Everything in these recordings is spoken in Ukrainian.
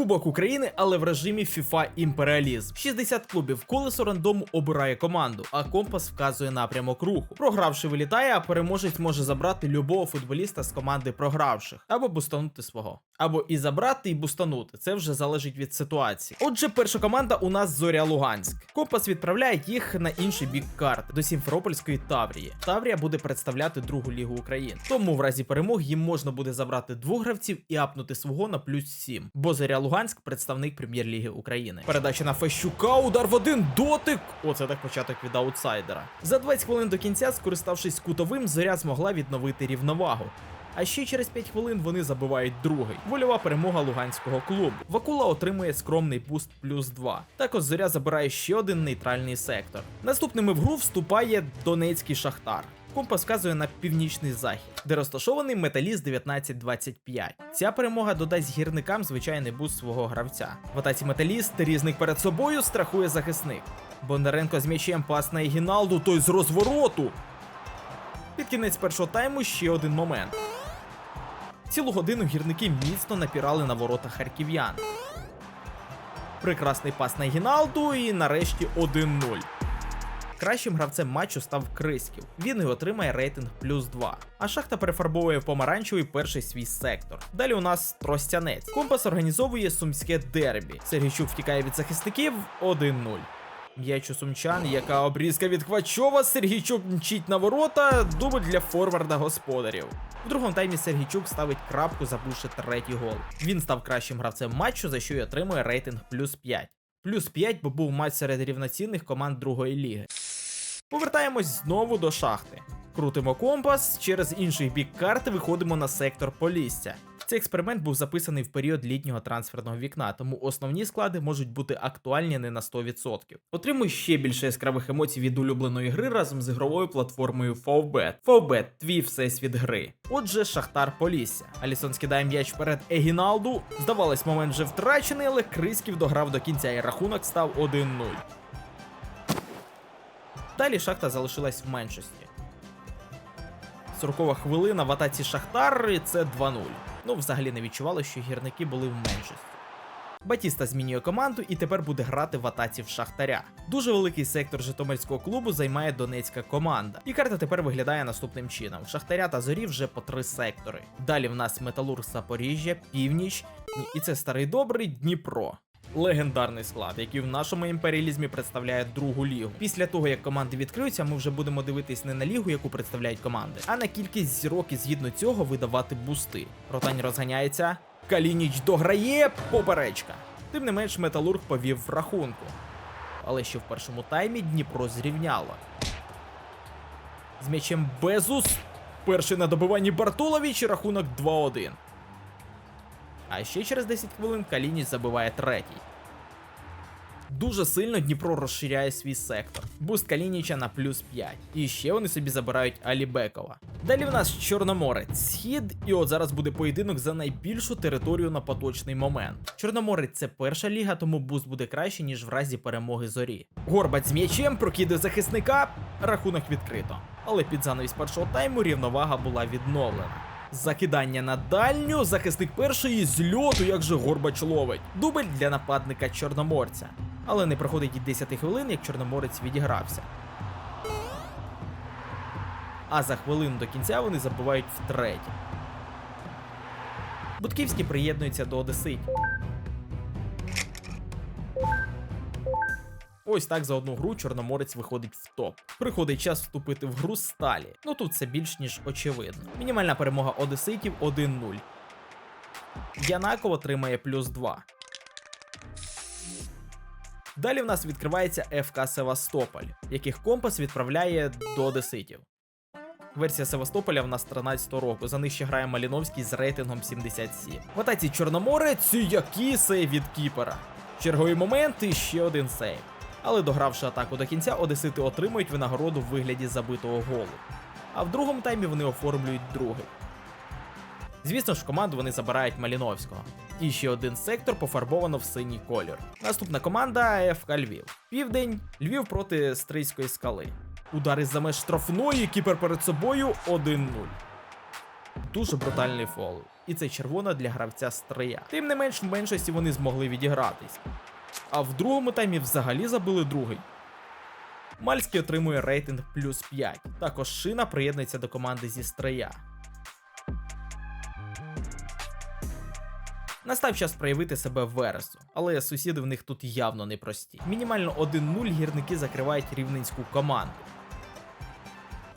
Кубок України, але в режимі FIFA Імперіалізм. 60 клубів колесо рандому обирає команду, а компас вказує напрямок руху. Програвши вилітає, а переможець може забрати любого футболіста з команди програвших або бустанути свого. Або і забрати, і бустанути. Це вже залежить від ситуації. Отже, перша команда у нас Зоря Луганськ. Компас відправляє їх на інший бік карти до Сімферопольської Таврії. Таврія буде представляти другу лігу України. Тому в разі перемог їм можна буде забрати двох гравців і апнути свого на плюс 7. Бо Зоря Луганськ представник прем'єр-ліги України. Передача на Фещука, удар в один дотик. Оце так початок від аутсайдера. За 20 хвилин до кінця, скориставшись кутовим, зоря змогла відновити рівновагу. А ще через 5 хвилин вони забивають другий. Вольова перемога луганського клубу. Вакула отримує скромний буст плюс 2. Також зоря забирає ще один нейтральний сектор. Наступними в гру вступає Донецький Шахтар. Компас вказує на північний захід, де розташований металіст 1925. Ця перемога додасть гірникам звичайний буст свого гравця. В атаці металіст різник перед собою страхує захисник. Бондаренко з м'ячем пас на Егіналду, той з розвороту. Під кінець першого тайму ще один момент. Цілу годину гірники міцно напірали на ворота харків'ян. Прекрасний пас на Гіналду і нарешті 1-0. Кращим гравцем матчу став Криськів. Він і отримає рейтинг плюс 2. А шахта перефарбовує в помаранчевий перший свій сектор. Далі у нас Тростянець. Компас організовує сумське дербі. Сергійчук втікає від захисників 1-0. М'яч у сумчан, яка обрізка від Хвачова, Сергійчук мчить на ворота, дубль для форварда господарів. В другому таймі Сергійчук ставить крапку, забувши третій гол. Він став кращим гравцем матчу, за що й отримує рейтинг плюс 5. Плюс 5, бо був матч серед рівноцінних команд другої ліги. Повертаємось знову до шахти. Крутимо компас, через інший бік карти виходимо на сектор Полісся. Цей експеримент був записаний в період літнього трансферного вікна, тому основні склади можуть бути актуальні не на 100%. Отримуй ще більше яскравих емоцій від улюбленої гри разом з ігровою платформою Favbet. Favbet – твій всесвіт гри. Отже, Шахтар Полісся. Алісон скидає м'яч вперед Егіналду. Здавалось, момент вже втрачений, але Криськів дограв до кінця і рахунок став 1-0. Далі шахта залишилась в меншості. 40 хвилина в атаці Шахтар, це 2-0. Ну, взагалі не відчувало, що гірники були в меншості. Батіста змінює команду і тепер буде грати в атаці в Шахтаря. Дуже великий сектор Житомирського клубу займає донецька команда. І карта тепер виглядає наступним чином: Шахтаря та зорі вже по три сектори. Далі в нас Металург Запоріжжя, Північ, і це старий добрий Дніпро. Легендарний склад, який в нашому імперіалізмі представляє другу лігу. Після того, як команди відкриються, ми вже будемо дивитись не на лігу, яку представляють команди, а на кількість зірок і згідно цього видавати бусти. Ротань розганяється. Калініч дограє поперечка. Тим не менш, металург повів в рахунку. Але ще в першому таймі Дніпро зрівняло. З м'ячем Безус. Перший на добиванні Бартолович і рахунок 2-1. А ще через 10 хвилин Калініч забиває третій. Дуже сильно Дніпро розширяє свій сектор. Буст Калініча на плюс 5. І ще вони собі забирають Алібекова. Далі в нас Чорноморець, схід, і от зараз буде поєдинок за найбільшу територію на поточний момент. Чорноморець це перша ліга, тому буст буде краще, ніж в разі перемоги зорі. Горбать з м'ячем прокидає захисника, рахунок відкрито. Але під занавіс першого тайму рівновага була відновлена. Закидання на дальню, захисник першої з льоту, як же Горбач ловить. Дубль для нападника Чорноморця. Але не проходить і 10 хвилин, як Чорноморець відігрався. А за хвилину до кінця вони забувають втретє. Будківський приєднується до Одеситів. Ось так за одну гру Чорноморець виходить в топ. Приходить час вступити в гру сталі. Ну тут це більш ніж очевидно. Мінімальна перемога Одеситів 1-0. Янаков отримає плюс 2. Далі в нас відкривається ФК Севастополь, яких компас відправляє до Одеситів. Версія Севастополя в нас 13 року. За них ще грає Маліновський з рейтингом 77. В атаці Чорноморець, які сейв від Кіпера. Черговий момент і ще один сейв. Але догравши атаку до кінця, Одесити отримують винагороду в вигляді забитого голу. А в другому таймі вони оформлюють другий. Звісно ж, в команду вони забирають Маліновського. І ще один сектор пофарбовано в синій кольор. Наступна команда ФК Львів. Південь, Львів проти Стрийської скали. Удар із за меж штрафної, кіпер перед собою 1-0. Дуже брутальний фол. і це червона для гравця Стрия. Тим не менш, в меншості вони змогли відігратись. А в другому таймі взагалі забили другий. Мальський отримує рейтинг плюс 5. Також шина приєднується до команди зі Стрия. Настав час проявити себе Вересу, але сусіди в них тут явно непрості. Мінімально 1-0 гірники закривають рівненську команду.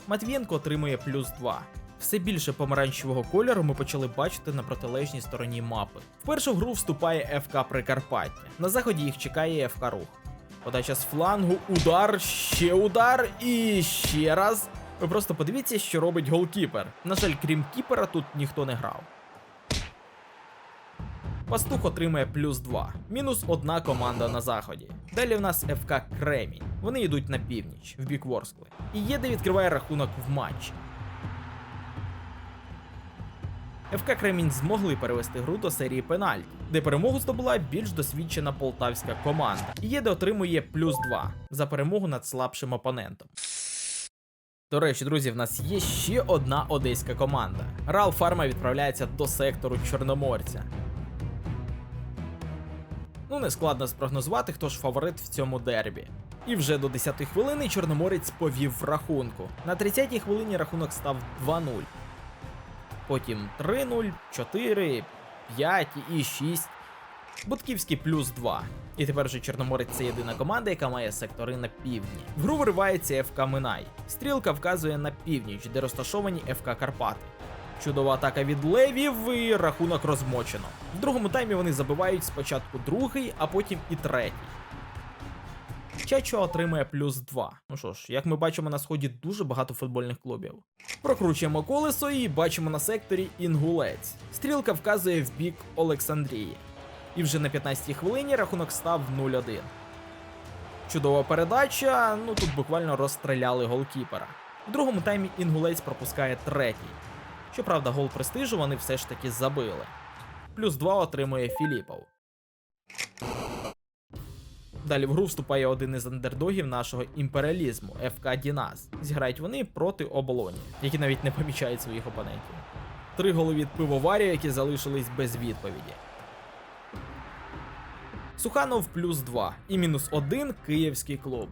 Матвієнко отримує плюс 2. Все більше помаранчевого кольору ми почали бачити на протилежній стороні мапи. В гру вступає ФК Прикарпаття. На заході їх чекає ФК Рух. Подача з флангу, удар, ще удар і ще раз. Ви просто подивіться, що робить голкіпер. На жаль, крім кіпера, тут ніхто не грав. Пастух отримує плюс 2. Мінус одна команда на заході. Далі в нас ФК Кремінь. Вони йдуть на північ, в бік Ворскли. І Єде відкриває рахунок в матчі. ФК Кремінь змогли перевести гру до серії пенальті, де перемогу здобула більш досвідчена полтавська команда. Єде отримує плюс 2 за перемогу над слабшим опонентом. До речі, друзі, в нас є ще одна одеська команда. Рал Фарма відправляється до сектору Чорноморця. Ну, не складно спрогнозувати, хто ж фаворит в цьому дербі. І вже до 10-ї хвилини Чорноморець повів в рахунку. На 30-й хвилині рахунок став 2-0. Потім 3-0, 4, 5 і 6. Бутківський плюс 2. І тепер же Чорноморець це єдина команда, яка має сектори на півдні. В гру виривається ФК Минай. Стрілка вказує на північ, де розташовані ФК Карпати. Чудова атака від левів і рахунок розмочено. В другому таймі вони забивають спочатку другий, а потім і третій. Чачо отримує плюс 2. Ну що ж, як ми бачимо на сході дуже багато футбольних клубів. Прокручуємо колесо і бачимо на секторі інгулець. Стрілка вказує в бік Олександрії. І вже на 15-й хвилині рахунок став 0-1. Чудова передача, ну тут буквально розстріляли голкіпера. В другому таймі інгулець пропускає третій. Щоправда, гол престижу вони все ж таки забили. Плюс 2 отримує Філіпов. Далі в гру вступає один із андердогів нашого імперіалізму ФК Дінас. Зіграють вони проти оболоні, які навіть не помічають своїх опонентів. Три голи від пивоварів, які залишились без відповіді. Суханов плюс 2 і мінус 1 київський клуб.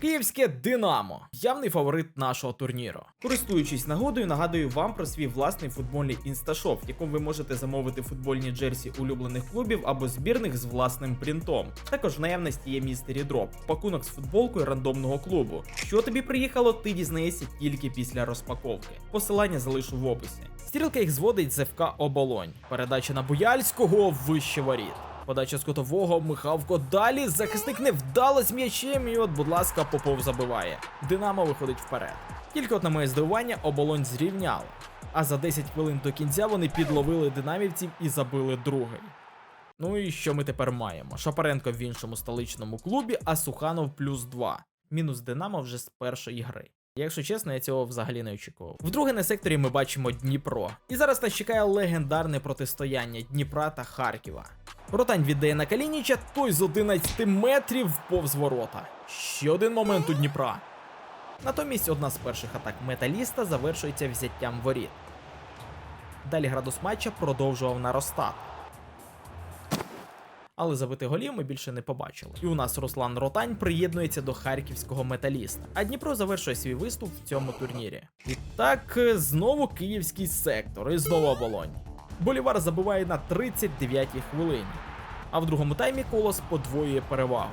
Київське Динамо явний фаворит нашого турніру. Користуючись нагодою, нагадую вам про свій власний футбольний інсташоп, в якому ви можете замовити футбольні джерсі улюблених клубів або збірних з власним принтом. Також в наявності є містері дроп, пакунок з футболкою рандомного клубу. Що тобі приїхало, ти дізнаєшся тільки після розпаковки. Посилання залишу в описі. Стрілка їх зводить з ФК Оболонь. Передача на Буяльського вище воріт. Подача з котового, Михавко далі. Захисник невдало з м'ячем, і от, будь ласка, Попов забиває. Динамо виходить вперед. Тільки от на моє здивування оболонь зрівняла. А за 10 хвилин до кінця вони підловили динамівців і забили другий. Ну і що ми тепер маємо? Шапаренко в іншому столичному клубі, а Суханов плюс 2. Мінус Динамо вже з першої гри. Якщо чесно, я цього взагалі не очікував. Вдруге на секторі ми бачимо Дніпро. І зараз нас чекає легендарне протистояння Дніпра та Харкова. Ротань віддає на Калініча, той з 11 метрів повз ворота. Ще один момент у Дніпра. Натомість одна з перших атак металіста завершується взяттям воріт. Далі градус матча продовжував наростати. Але забити голів ми більше не побачили. І у нас Руслан Ротань приєднується до харківського металіста. А Дніпро завершує свій виступ в цьому турнірі. І так, знову київський сектор, і знову оболонь. Болівар забиває на 39-й хвилині. А в другому таймі колос подвоює перевагу.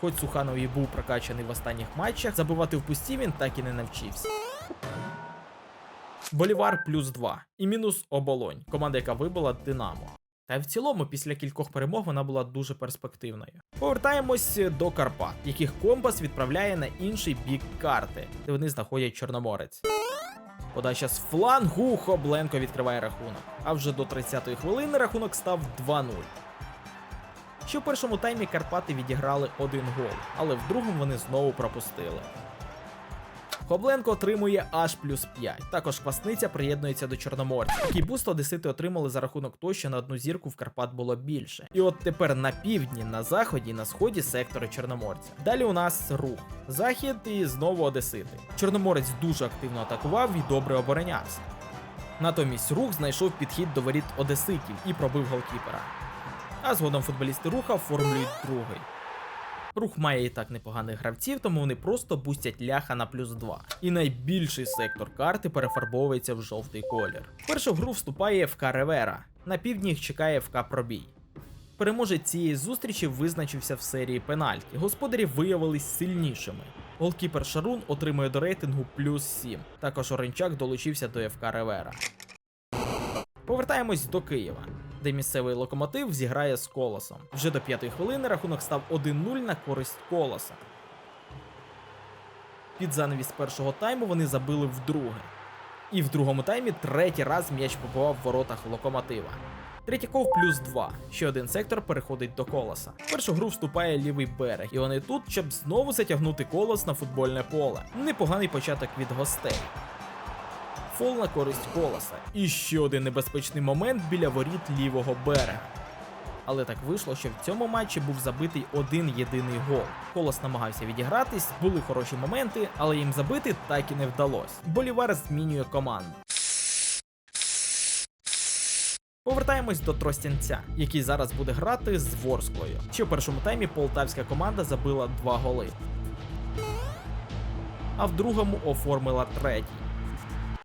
Хоч Суханов і був прокачаний в останніх матчах, забивати в пусті він так і не навчився. Болівар плюс 2 і мінус оболонь, команда, яка вибила Динамо. Та в цілому, після кількох перемог вона була дуже перспективною. Повертаємось до Карпат, яких компас відправляє на інший бік карти, де вони знаходять Чорноморець. Подача з флангу Хобленко відкриває рахунок. А вже до 30-ї хвилини рахунок став 2-0. Ще в першому таймі Карпати відіграли один гол, але в другому вони знову пропустили. Хобленко отримує аж плюс 5. Також Квасниця приєднується до Чорноморця. Такий буст одесити отримали за рахунок того, що на одну зірку в Карпат було більше. І от тепер на півдні, на заході, на сході сектори Чорноморця. Далі у нас рух. Захід і знову Одесити. Чорноморець дуже активно атакував і добре оборонявся. Натомість рух знайшов підхід до воріт Одеситів і пробив голкіпера. А згодом футболісти руха оформлюють другий. Рух має і так непоганих гравців, тому вони просто бустять ляха на плюс 2. І найбільший сектор карти перефарбовується в жовтий колір. Першу гру вступає ФК Ревера. На півдні їх чекає ФК Пробій. Переможець цієї зустрічі визначився в серії пенальті. Господарі виявились сильнішими. Голкіпер Шарун отримує до рейтингу плюс 7. Також Оренчак долучився до ФК Ревера. Повертаємось до Києва, де місцевий локомотив зіграє з колосом. Вже до п'ятої хвилини рахунок став 1-0 на користь колоса. Під занавіс першого тайму вони забили вдруге. І в другому таймі третій раз м'яч побував в воротах локомотива. Третьяков плюс 2. Ще один сектор переходить до колоса. В першу гру вступає лівий берег, і вони тут, щоб знову затягнути колос на футбольне поле. Непоганий початок від гостей. Фол на користь колоса. І ще один небезпечний момент біля воріт лівого берега. Але так вийшло, що в цьому матчі був забитий один єдиний гол. Колос намагався відігратись, були хороші моменти, але їм забити так і не вдалося. Болівар змінює команду. Повертаємось до Тростянця, який зараз буде грати з Ворсклою. Ще в першому таймі полтавська команда забила два голи, а в другому оформила третій.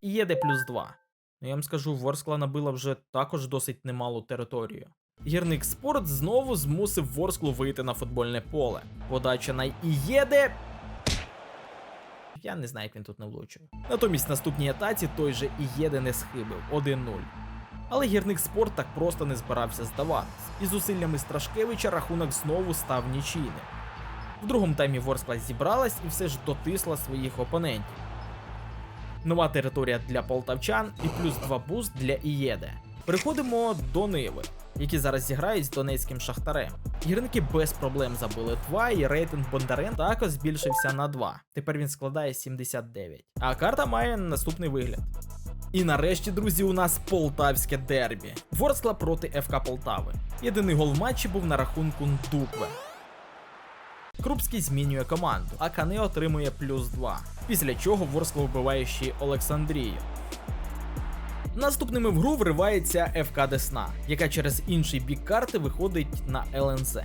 І є де плюс 2. Ну, Я вам скажу, Ворскла набила вже також досить немалу територію. Гірник Спорт знову змусив Ворсклу вийти на футбольне поле. Подача на Ієде. Я не знаю, як він тут не влучив. Натомість наступній атаці той же Ієде не схибив 1-0. Але гірник спорт так просто не збирався здаватись. І зусиллями Страшкевича рахунок знову став нічийним. В другому таймі Ворскла зібралась і все ж дотисла своїх опонентів. Нова територія для полтавчан і плюс 2 буст для Ієде. Переходимо до Ниви, які зараз зіграють з донецьким шахтарем. Гірники без проблем забили 2, і рейтинг Бондарен також збільшився на 2. Тепер він складає 79. А карта має наступний вигляд. І нарешті, друзі, у нас полтавське дербі. Ворскла проти ФК Полтави. Єдиний гол в матчі був на рахунку Ndukwe. Крупський змінює команду, а Кане отримує плюс 2. Після чого Ворскла вбиває ще Олександрію. Наступними в гру вривається ФК Десна, яка через інший бік карти виходить на ЛНЗ.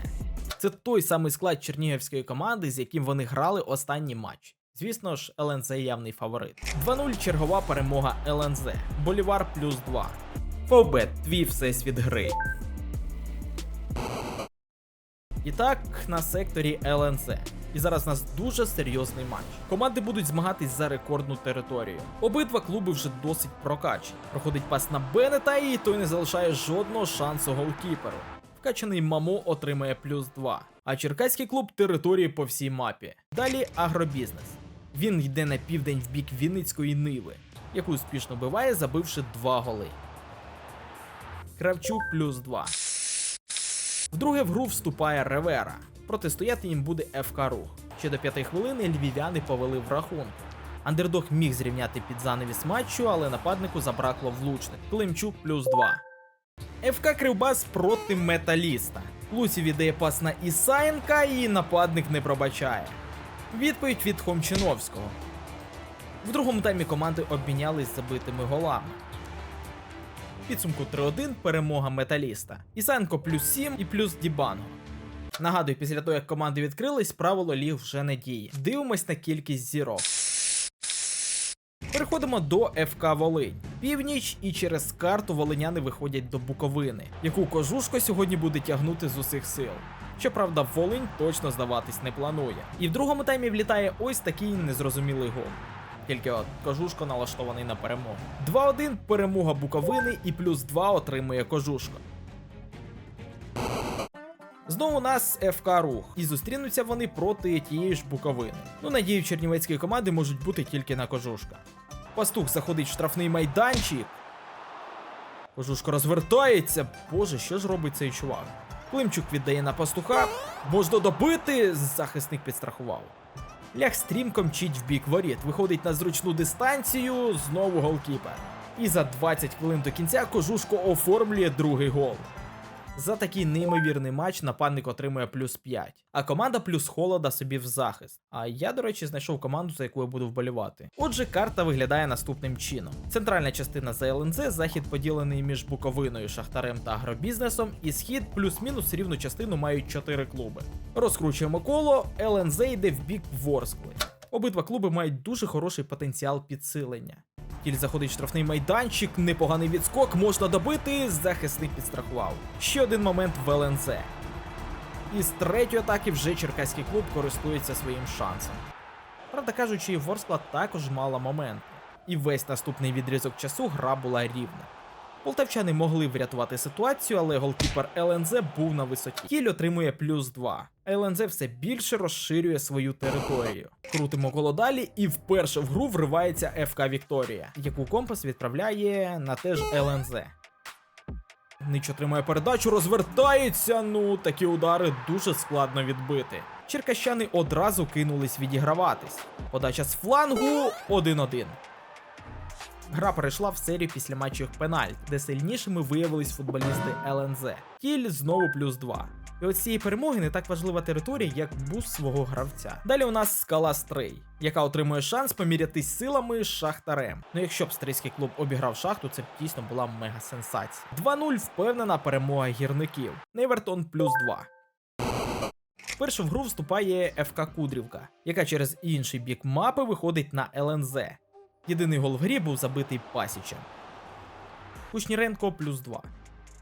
Це той самий склад чернігівської команди, з яким вони грали останній матч. Звісно ж, ЛНЗ явний фаворит. 2-0 чергова перемога ЛНЗ. Болівар плюс 2. Фобет, твій всесвіт гри. І так, на секторі ЛНЗ. І зараз у нас дуже серйозний матч. Команди будуть змагатись за рекордну територію. Обидва клуби вже досить прокачені. Проходить пас на Беннета, і той не залишає жодного шансу голкіперу. Вкачаний Мамо отримає плюс 2. А черкаський клуб території по всій мапі. Далі агробізнес. Він йде на південь в бік Вінницької Ниви, яку успішно биває, забивши 2 голи. Кравчук плюс 2. Вдруге в гру вступає Ревера. Протистояти їм буде ФК Рух. Ще до п'ятої хвилини львів'яни повели в рахунку. Андердог міг зрівняти під занавіс матчу, але нападнику забракло влучних. Климчук плюс 2. ФК Кривбас проти металіста. Луці віддає пас на Ісаєнка і нападник не пробачає. Відповідь від Хомчиновського. В другому таймі команди обмінялись забитими голами. Підсумку 3-1 перемога металіста. Ісаєнко плюс 7 і плюс Дібанго. Нагадую, після того як команди відкрились, правило ліг вже не діє. Дивимось на кількість зірок. Переходимо до ФК Волинь. Північ і через карту волиняни виходять до Буковини, яку кожушко сьогодні буде тягнути з усіх сил. Щоправда, Волинь точно здаватись не планує. І в другому таймі влітає ось такий незрозумілий гол. Тільки кожушко налаштований на перемогу. 2-1 перемога Буковини і плюс 2 отримує кожушко. Знову у нас ФК Рух, і зустрінуться вони проти тієї ж Буковини. Ну, надію, чернівецької команди можуть бути тільки на кожушка. Пастух заходить в штрафний майданчик. Кожушко розвертається. Боже, що ж робить цей чувак? Климчук віддає на пастуха. Можна добити. Захисник підстрахував. Ляг стрімко мчить в бік воріт, виходить на зручну дистанцію, знову голкіпер. І за 20 хвилин до кінця кожушко оформлює другий гол. За такий неймовірний матч нападник отримує плюс 5, а команда плюс холода собі в захист. А я, до речі, знайшов команду, за яку я буду вболівати. Отже, карта виглядає наступним чином: центральна частина за ЛНЗ, захід поділений між Буковиною, Шахтарем та агробізнесом, і схід плюс-мінус рівну частину мають 4 клуби. Розкручуємо коло, ЛНЗ йде в бік Ворскли. Обидва клуби мають дуже хороший потенціал підсилення. Тіль заходить в штрафний майданчик, непоганий відскок, можна добити, захисник підстрахував. Ще один момент в ЛНЗ. І з третьої атаки вже черкаський клуб користується своїм шансом. Правда кажучи, Ворскла також мала моменти. І весь наступний відрізок часу гра була рівна. Полтавчани могли врятувати ситуацію, але голкіпер ЛНЗ був на висоті. Кіль отримує плюс 2. ЛНЗ все більше розширює свою територію. Крутимо коло далі, і вперше в гру вривається ФК Вікторія, яку компас відправляє на те ж ЛНЗ. Нич отримує передачу, розвертається. Ну, такі удари дуже складно відбити. Черкащани одразу кинулись відіграватись. Подача з флангу 1-1. Гра перейшла в серію після матчів пеналь, де сильнішими виявились футболісти ЛНЗ. Кіль знову плюс 2. І от цієї перемоги не так важлива територія, як буст свого гравця. Далі у нас скала Стрей, яка отримує шанс помірятись силами з шахтарем. Ну якщо б стрийський клуб обіграв шахту, це б дійсно була мега сенсація. 2-0 впевнена перемога гірників. Невертон плюс 2. Вперше в гру вступає ФК Кудрівка, яка через інший бік мапи виходить на ЛНЗ. Єдиний гол в грі був забитий Пасічем. Кушніренко плюс 2.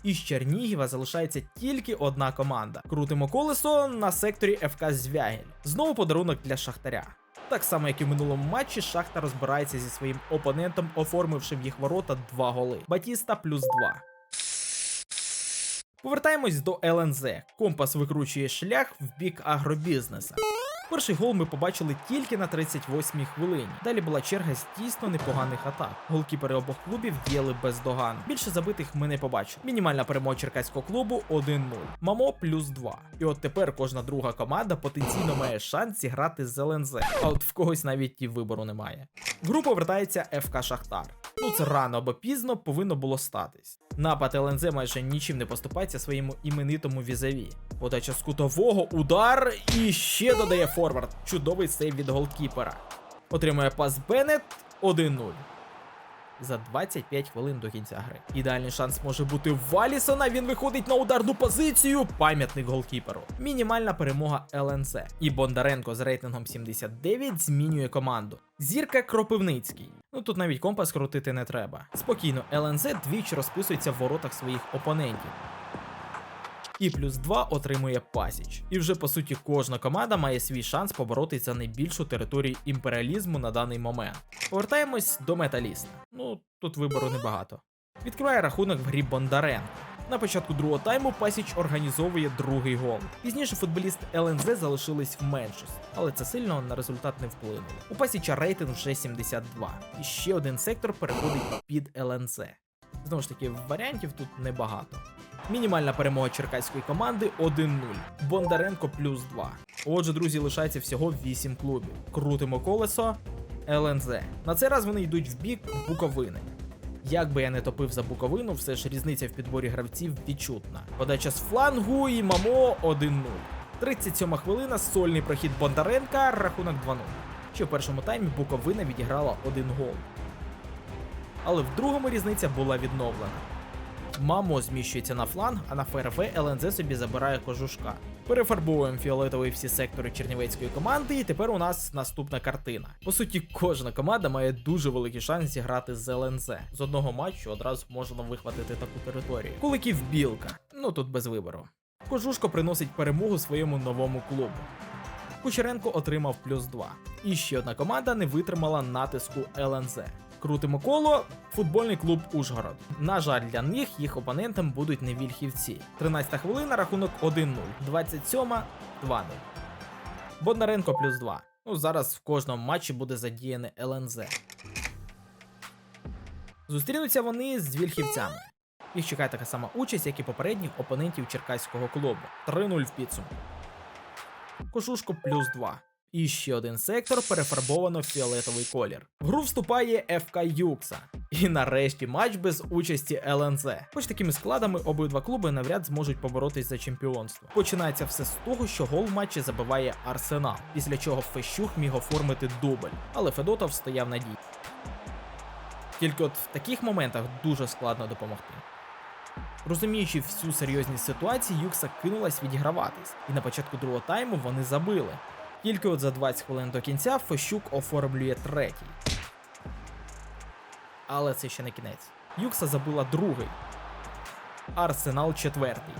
Із Чернігіва залишається тільки одна команда. Крутимо колесо на секторі ФК Звягель. Знову подарунок для Шахтаря. Так само, як і в минулому матчі, Шахта розбирається зі своїм опонентом, оформивши в їх ворота два голи. Батіста плюс 2. Повертаємось до ЛНЗ. Компас викручує шлях в бік агробізнеса. Перший гол ми побачили тільки на 38-й хвилині. Далі була черга з дійсно непоганих атак. Голкіпери обох клубів діяли бездоганно. Більше забитих ми не побачили. Мінімальна перемога черкаського клубу 1-0. Мамо плюс 2. І от тепер кожна друга команда потенційно має шанс зіграти з ЛНЗ. А от в когось навіть і вибору немає. В гру повертається ФК Шахтар. Ну це рано або пізно повинно було статись. Напад ЛНЗ майже нічим не поступається своєму іменитому візаві. Подача з кутового, удар і ще додає форвард. Чудовий сейв від голкіпера. Отримує пас Беннет 1-0. За 25 хвилин до кінця гри. Ідеальний шанс може бути в Валісона. Він виходить на ударну позицію. Пам'ятник голкіперу. Мінімальна перемога ЛНЗ. І Бондаренко з рейтингом 79 змінює команду. Зірка Кропивницький. Ну тут навіть компас крутити не треба. Спокійно, ЛНЗ двічі розписується в воротах своїх опонентів. І плюс 2 отримує пасіч. І вже по суті кожна команда має свій шанс поборотися за найбільшу територію імперіалізму на даний момент. Повертаємось до металіста. Ну тут вибору небагато. Відкриває рахунок в грі Бондаренко. На початку другого тайму Пасіч організовує другий гол. Пізніше футболісти ЛНЗ залишились в меншості, але це сильно на результат не вплинуло. У Пасіча рейтинг вже 72. І ще один сектор переходить під ЛНЗ. Знову ж таки, варіантів тут небагато. Мінімальна перемога черкаської команди 1-0. Бондаренко плюс 2. Отже, друзі, лишається всього 8 клубів. Крутимо колесо. ЛНЗ. На цей раз вони йдуть в бік Буковини. Як би я не топив за Буковину, все ж різниця в підборі гравців відчутна. Подача з флангу і мамо 1-0. 37 хвилина, сольний прохід Бондаренка, рахунок 2-0. Ще в першому таймі Буковина відіграла один гол. Але в другому різниця була відновлена. Мамо зміщується на фланг, а на ФРВ ЛНЗ собі забирає кожушка. Перефарбовуємо фіолетовий всі сектори чернівецької команди, і тепер у нас наступна картина. По суті, кожна команда має дуже великий шанс зіграти з ЛНЗ. З одного матчу одразу можна вихватити таку територію. Куликів білка. Ну тут без вибору. Кожушко приносить перемогу своєму новому клубу. Кучеренко отримав плюс 2. І ще одна команда не витримала натиску ЛНЗ. Крутимо коло, футбольний клуб Ужгород. На жаль, для них їх опонентом будуть не вільхівці. 13 хвилина, рахунок 1-0, 27 2-0. Бондаренко плюс 2. Ну, зараз в кожному матчі буде задіяне ЛНЗ. Зустрінуться вони з вільхівцями. Їх чекає така сама участь, як і попередніх опонентів черкаського клубу. 3-0 в підсумку. Кошушко плюс 2. І ще один сектор перефарбовано в фіолетовий колір. В гру вступає ФК Юкса. І нарешті матч без участі ЛНЗ. Хоч такими складами обидва клуби навряд зможуть поборотись за чемпіонство. Починається все з того, що гол в матчі забиває Арсенал, після чого Фещух міг оформити дубль, але Федотов стояв на дій. Тільки от в таких моментах дуже складно допомогти. Розуміючи всю серйозність ситуації, Юкса кинулась відіграватись, і на початку другого тайму вони забили. Тільки от за 20 хвилин до кінця Фещук оформлює третій. Але це ще не кінець. Юкса забила другий. Арсенал четвертий.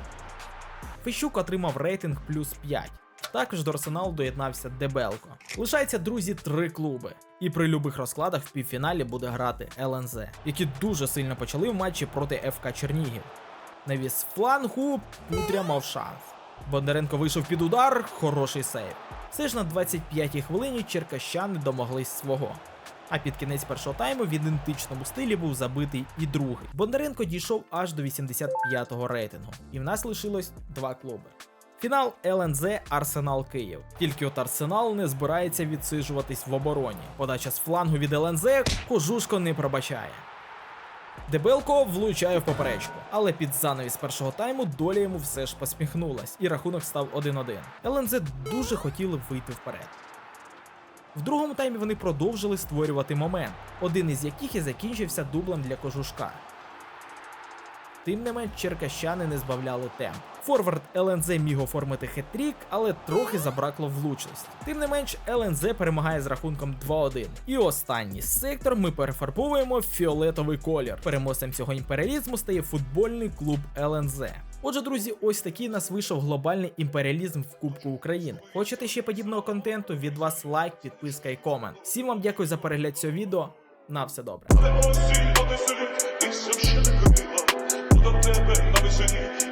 Фещук отримав рейтинг плюс 5. Також до Арсеналу доєднався Дебелко. Лишається, друзі, три клуби. І при любих розкладах в півфіналі буде грати ЛНЗ, які дуже сильно почали в матчі проти ФК Чернігів. Навіс флангу Путря мав шанс. Бондаренко вийшов під удар, хороший сейв. Все ж на 25-й хвилині черкащани домоглись свого. А під кінець першого тайму в ідентичному стилі був забитий і другий. Бондаренко дійшов аж до 85-го рейтингу, і в нас лишилось два клуби. Фінал ЛНЗ Арсенал Київ. Тільки от Арсенал не збирається відсиджуватись в обороні. Подача з флангу від ЛНЗ кожушко не пробачає. Дебелко влучає в поперечку, але під занавіс першого тайму доля йому все ж посміхнулась, і рахунок став 1-1. ЛНЗ дуже хотіли вийти вперед. В другому таймі вони продовжили створювати момент, один із яких і закінчився дублем для кожушка. Тим не менш, черкащани не збавляли темп. Форвард ЛНЗ міг оформити хет-трік, але трохи забракло влучності. Тим не менш, ЛНЗ перемагає з рахунком 2-1. І останній сектор ми перефарбовуємо в фіолетовий колір. Переможцем цього імперіалізму стає футбольний клуб ЛНЗ. Отже, друзі, ось такий нас вийшов глобальний імперіалізм в Кубку України. Хочете ще подібного контенту? Від вас лайк, підписка і комент. Всім вам дякую за перегляд цього відео. На все добре. Burada tepe, tabi seni